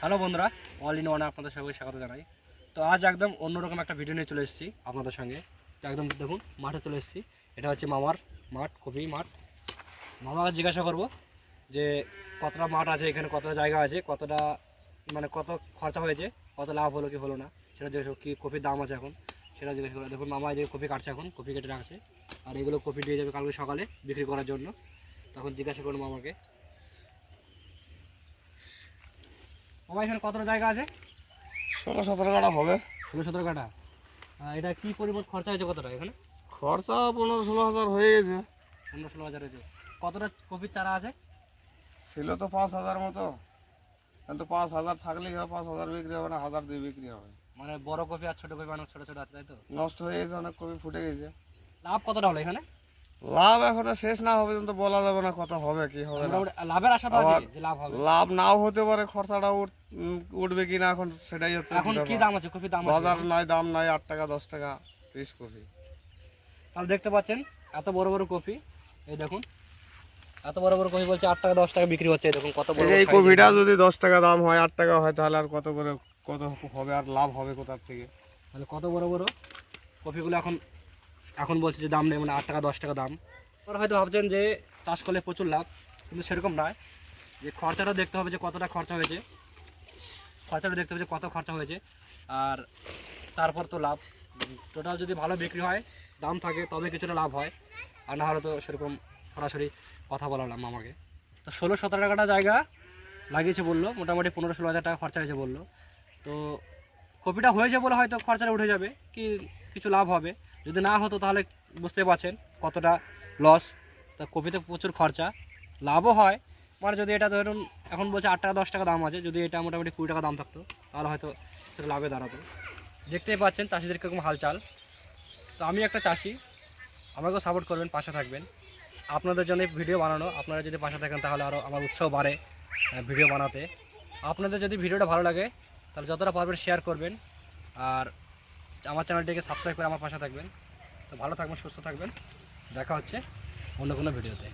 Hello বন্ধুরা all in one আপনাদের সবাই স্বাগত জানাই। তো আজ একদম অন্যরকম একটা ভিডিও নিয়ে চলে এসেছি আপনাদের সঙ্গে। একদম দেখুন, মাঠে চলে এসেছি। এটা হচ্ছে মামার মাঠ কপি মাঠ। মামাকে জিজ্ঞাসা করব যে, কতটা মাঠ আছে এখানে, কতটা জায়গা আছে, কতটা মানে কত খরচা হয়েছে, কত লাভ হলো কি হলো না, সেটা জিজ্ঞাসা কি কপির দাম আছে এখন, সেটা জিজ্ঞাসা করব। দেখুন, মামা যে কপি কাটছে এখন, কপি কেটে রাখছে। আর এগুলো কপি দিয়ে যাবে কালকে সকালে বিক্রি করার জন্য। তখন জিজ্ঞাসা করুন মামাকে। এখানে কতটা জায়গা আছে? ষোলো সতেরো কাটা হবে। ষোলো সতেরো কাটা এটা কি পরিমাণ খরচা হয়েছে কতটা এখানে? খরচা পনেরো ষোলো হাজার হয়ে গেছে। পনেরো ষোলো হাজার হয়েছে। কতটা কপির চারা আছে? ছিল তো পাঁচ হাজার মতো। কিন্তু পাঁচ হাজার থাকলেই হবে পাঁচ হাজার বিক্রি হবে না হাজার দিয়ে বিক্রি হবে। মানে বড় কপি আর ছোট কপি অনেক ছোট ছোট আছে তাই তো? নষ্ট হয়ে গেছে অনেক কপি ফুটে গেছে। লাভ কতটা হলো এখানে? লাভ এখনও শেষ না হবে কিন্তু বলা যাবে না কত হবে কি হবে লাভের আশা তো আছে যে লাভ হবে। লাভ নাও হতে পারে খরচাটা উঠবে কি না এখন সেটাই হচ্ছে এখন কি দাম আছে? কপির দাম আছে? বাজার নাই দাম নাই আট টাকা দশ টাকা পিস কপি তাহলে দেখতে পাচ্ছেন এত বড় বড় কপি এই দেখুন। এত বড় বড় কপি বলছে আট টাকা দশ টাকা বিক্রি হচ্ছে এই দেখুন কত বড় এই কপিটা যদি দশ টাকা দাম হয় আট টাকা হয় তাহলে আর কত করে কত হবে আর লাভ হবে কোথার থেকে? তাহলে কত বড় বড় কপিগুলো এখন এখন বলছে যে দাম নেই মানে আট টাকা, দশ টাকা দাম। ওরা হয়তো ভাবছেন যে চাষ করলে প্রচুর লাভ, কিন্তু সেরকম নয়। যে খরচাটা দেখতে হবে যে কতটা খরচা হয়েছে। খরচাটা দেখতে হবে যে কত খরচা হয়েছে, আর তারপর তো লাভ। টোটাল যদি ভালো বিক্রি হয়, দাম থাকে, তবে কিছুটা লাভ হয়। আর না হলে তো সেরকম সরাসরি কথা বলালাম আমাকে। তো ষোলো, সতেরো টাকাটা জায়গা লাগিয়েছে বলল, মোটামুটি পনেরো, ষোলো হাজার টাকা খরচা হয়েছে বলল। তো কপিটা হয়েছে বলে হয়তো খরচাটা উঠে যাবে, কি কিছু লাভ হবে। যদি না হতো তাহলে বুঝতে পারছেন কতটা লস তা কপিতে প্রচুর খরচা। লাভও হয় মানে যদি এটা ধরুন এখন বলছে আট টাকা, দশ টাকা দাম আছে, যদি এটা মোটামুটি কুড়ি টাকা দাম থাকতো, তাহলে হয়তো সেটা লাভে দাঁড়াতো। দেখতেই পাচ্ছেন চাষিদের কীরকম হালচাল। তো আমি একটা চাষি, আমাকেও সাপোর্ট করবেন, পাশে থাকবেন। আপনাদের জন্য ভিডিও বানানো। আপনারা যদি পাশে থাকেন তাহলে আরও আমার উৎসাহ বাড়ে ভিডিও বানাতে। আপনাদের যদি ভিডিওটা ভালো লাগে, তাহলে যতটা পারবেন শেয়ার করবেন। আর আমার চ্যানেলটিকে সাবস্ক্রাইব করে আমার পাশে থাকবেন। তো ভালো থাকবেন সুস্থ থাকবেন। দেখা হচ্ছে অন্য কোনো ভিডিওতে।